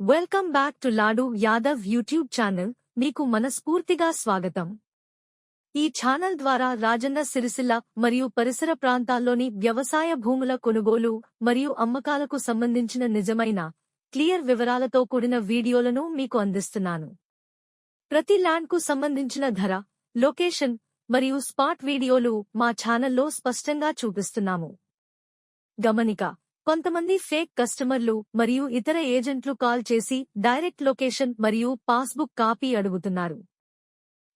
Welcome back to Ladu Yadav YouTube channel మీకు మనస్ఫూర్తిగా స్వాగతం. ఈ ఛానల్ ద్వారా రాజన్న సిరిసిల్ల మరియు పరిసర ప్రాంతాల్లోని వ్యవసాయ భూముల కొనుగోలు మరియు అమ్మకాలకు సంబంధించిన నిజమైన క్లియర్ వివరాలతో కూడిన వీడియోలను మీకు అందిస్తున్నాను. ప్రతి ల్యాండ్కు సంబంధించిన ధర లొకేషన్ మరియు స్పాట్ వీడియోలు మా ఛానల్లో స్పష్టంగా చూపిస్తున్నాము. గమనిక కొంతమంది ఫేక్ కస్టమర్లు మరియు ఇతర ఏజెంట్లు కాల్ చేసి డైరెక్ట్ లొకేషన్ మరియు పాస్బుక్ కాపీ అడుగుతున్నారు.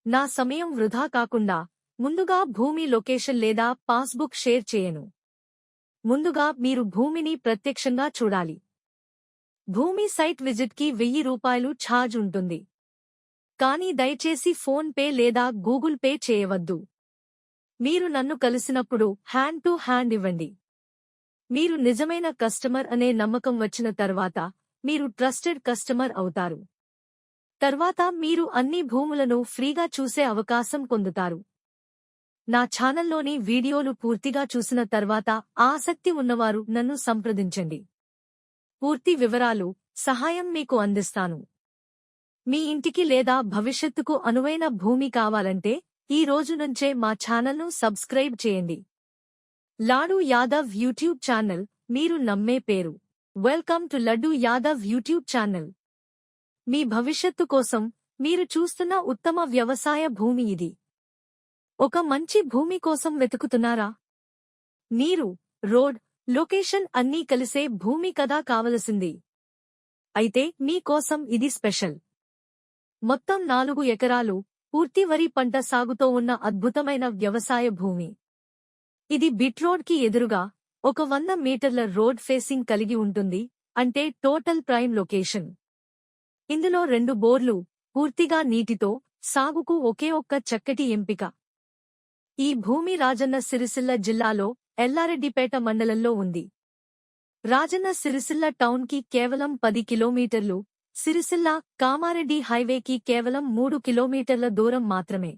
నా సమయం వృధా కాకుండా ముందుగా భూమి లొకేషన్ లేదా పాస్బుక్ షేర్ చేయను. ముందుగా మీరు భూమిని ప్రత్యక్షంగా చూడాలి. భూమి సైట్ విజిట్కి వెయ్యి రూపాయలు ఛార్జ్ ఉంటుంది. కానీ దయచేసి ఫోన్ పే లేదా గూగుల్ పే చేయవద్దు. మీరు నన్ను కలిసినప్పుడు హ్యాండ్ టు హ్యాండ్ ఇవ్వండి. మీరు నిజమైన కస్టమర్ అనే నమ్మకం వచ్చిన తర్వాత మీరు ట్రస్టెడ్ కస్టమర్ అవుతారు. తర్వాత మీరు అన్ని భూములను ఫ్రీగా చూసే అవకాశం పొందుతారు. నా ఛానల్లోని వీడియోలు పూర్తిగా చూసిన తర్వాత ఆసక్తి ఉన్నవారు నన్ను సంప్రదించండి. పూర్తి వివరాలు సహాయం మీకు అందిస్తాను. మీ ఇంటికి లేదా భవిష్యత్తుకు అనువైన భూమి కావాలంటే ఈ రోజు నుంచే మా ఛానల్ను సబ్స్క్రైబ్ చేయండి. లాడు యాదవ్ యూట్యూబ్ ఛానల్ మీరు నమ్మే పేరు. Welcome to Laddu Yadav YouTube channel. మీ భవిష్యత్తు కోసం మీరు చూస్తున్న ఉత్తమ వ్యవసాయ భూమి ఇది. ఒక మంచి భూమి కోసం వెతుకుతున్నారా? నీరు రోడ్ లొకేషన్ అన్నీ కలిసే భూమి కదా కావలసింది. అయితే మీకోసం ఇది స్పెషల్. మొత్తం నాలుగు ఎకరాలు పూర్తి వరి పంట సాగుతో ఉన్న అద్భుతమైన వ్యవసాయ భూమి. ఇది బిట్ ఎదురుగా ఒక వంద మీటర్ల రోడ్ ఫేసింగ్ కలిగి ఉంటుంది అంటే టోటల్ ప్రైమ్ లొకేషన్. ఇందులో రెండు బోర్లు పూర్తిగా నీటితో సాగుకు ఒకే ఒక్క చక్కటి ఎంపిక. ఈ భూమి రాజన్న సిరిసిల్ల జిల్లాలో ఎల్లారెడ్డిపేట మండలంలో ఉంది. రాజన్న సిరిసిల్ల టౌన్కి కేవలం పది కిలోమీటర్లు సిరిసిల్ల కామారెడ్డి హైవేకి కేవలం మూడు కిలోమీటర్ల దూరం మాత్రమే.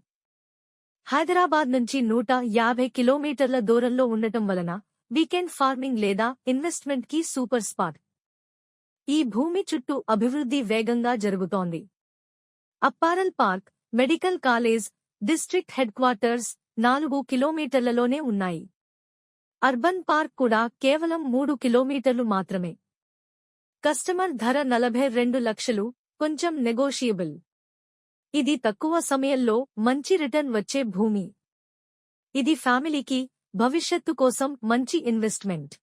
హైదరాబాద్ నుంచి నూట యాభై కిలోమీటర్ల దూరంలో ఉండటం వలన వీకెండ్ ఫార్మింగ్ లేదా ఇన్వెస్ట్మెంట్కి సూపర్ స్పాట్. ఈ భూమి చుట్టూ అభివృద్ధి వేగంగా జరుగుతోంది. Apparel park medical college district headquarters నాలుగు కిలోమీటర్లలోనే ఉన్నాయి. అర్బన్ పార్క్ కూడా కేవలం మూడు కిలోమీటర్లు మాత్రమే. కస్టమర్ ధర నలభై రెండు లక్షలు కొంచెం నెగోషియబుల్. ఇది తక్కువ సమయంలో మంచి రిటర్న్ వచ్చే భూమి. ఇది ఫ్యామిలీకి భవిష్యత్తు కోసం మంచి ఇన్వెస్ట్మెంట్.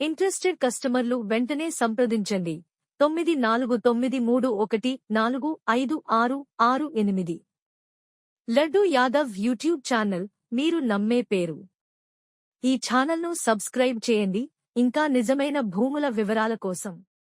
ఇంట్రెస్టెడ్ కస్టమర్లు వెంటనే సంప్రదించండి. తొమ్మిది నాలుగు తొమ్మిది మూడు ఒకటి నాలుగు ఐదు ఆరు ఆరు ఎనిమిది. లడ్డు యాదవ్ యూట్యూబ్ ఛానల్ మీరు నమ్మే పేరు. ఈ ఛానల్ను సబ్స్క్రైబ్ చేయండి. ఇంకా నిజమైన భూముల వివరాల కోసం.